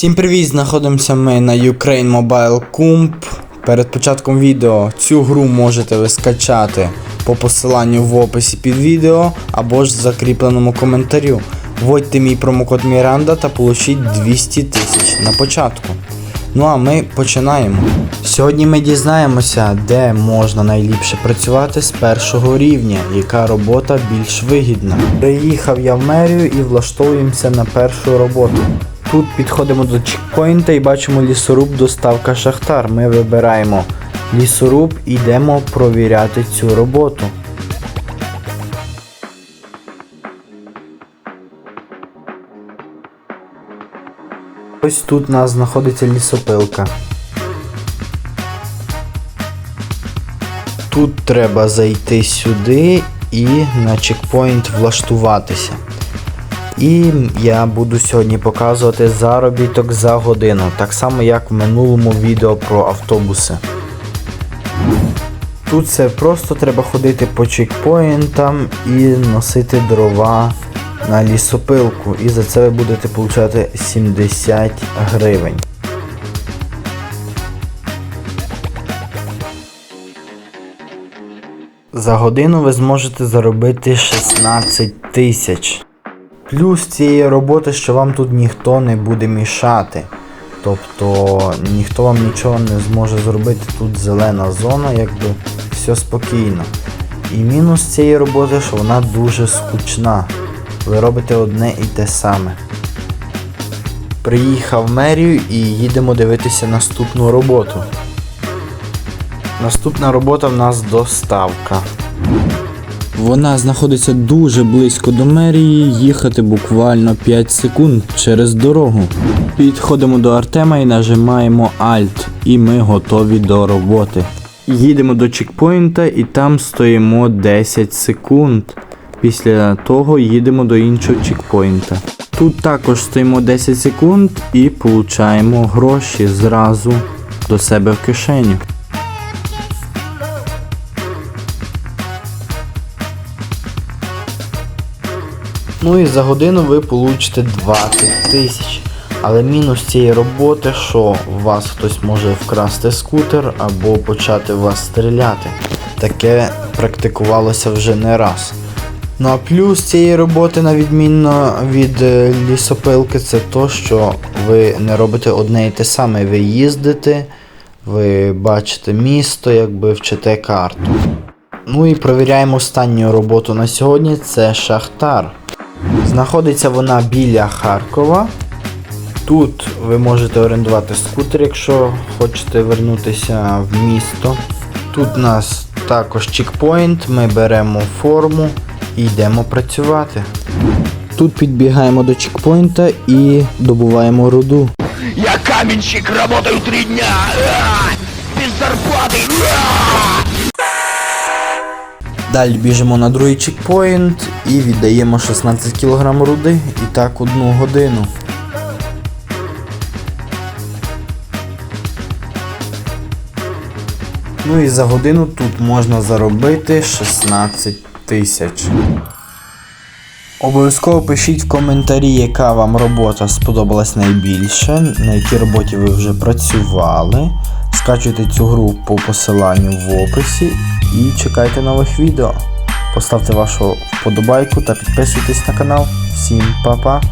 Всім привіт! Знаходимося ми на Ukraine Mobile Comp. Перед початком відео цю гру можете ви скачати по посиланню в описі під відео або ж в закріпленому коментарю. Вводьте мій промокод Міранда та получіть 200 тисяч на початку. Ну а ми починаємо. Сьогодні ми дізнаємося, де можна найліпше працювати з першого рівня, яка робота більш вигідна. Приїхав я в мерію і влаштовуємося на першу роботу. Тут підходимо до чекпоінта і бачимо лісоруб доставка Шахтар. Ми вибираємо лісоруб і йдемо провіряти цю роботу. Ось тут у нас знаходиться лісопилка. Тут треба зайти сюди і на чекпоінт влаштуватися. І я буду сьогодні показувати заробіток за годину, так само як в минулому відео про автобуси. Тут все просто треба ходити по чекпоінтам і носити дрова на лісопилку. І за це ви будете получати 70 гривень. За годину ви зможете заробити 16 тисяч. Плюс цієї роботи, що вам тут ніхто не буде мішати. Тобто ніхто вам нічого не зможе зробити. Тут зелена зона, якби все спокійно. І мінус цієї роботи, що вона дуже скучна. Ви робите одне і те саме. Приїхав мерію і їдемо дивитися наступну роботу. Наступна робота в нас доставка. Вона знаходиться дуже близько до мерії, їхати буквально 5 секунд через дорогу. Підходимо до Артема і нажимаємо Alt, і ми готові до роботи. Їдемо до чекпоінта і там стоїмо 10 секунд. Після того їдемо до іншого чекпоінта. Тут також стоїмо 10 секунд і получаємо гроші зразу до себе в кишеню. Ну і за годину ви получите 20 тисяч. Але мінус цієї роботи, що у вас хтось може вкрасти скутер або почати вас стріляти. Таке практикувалося вже не раз. Ну а плюс цієї роботи, на відмінно від е, лісопилки, це то, що ви не робите одне і те саме. Ви їздите, ви бачите місто, якби вчите карту. Ну і провіряємо останню роботу на сьогодні. Це Шахтар. Знаходиться вона біля Харкова. Тут ви можете орендувати скутер, якщо хочете вернутися в місто. Тут у нас також чекпоінт, ми беремо форму і йдемо працювати. Тут підбігаємо до чекпоінта і добуваємо руду. Я каменщик, работаю три дня. Без зарплаты. Далі біжимо на другий чекпоінт і віддаємо 16 кг руди і так одну годину. Ну і за годину тут можна заробити 16 тисяч. Обов'язково пишіть в коментарі, яка вам робота сподобалась найбільше, на якій роботі ви вже працювали. Скачуйте цю гру по посиланню в описі і чекайте нових відео. Поставте вашу вподобайку та підписуйтесь на канал. Всім па-па!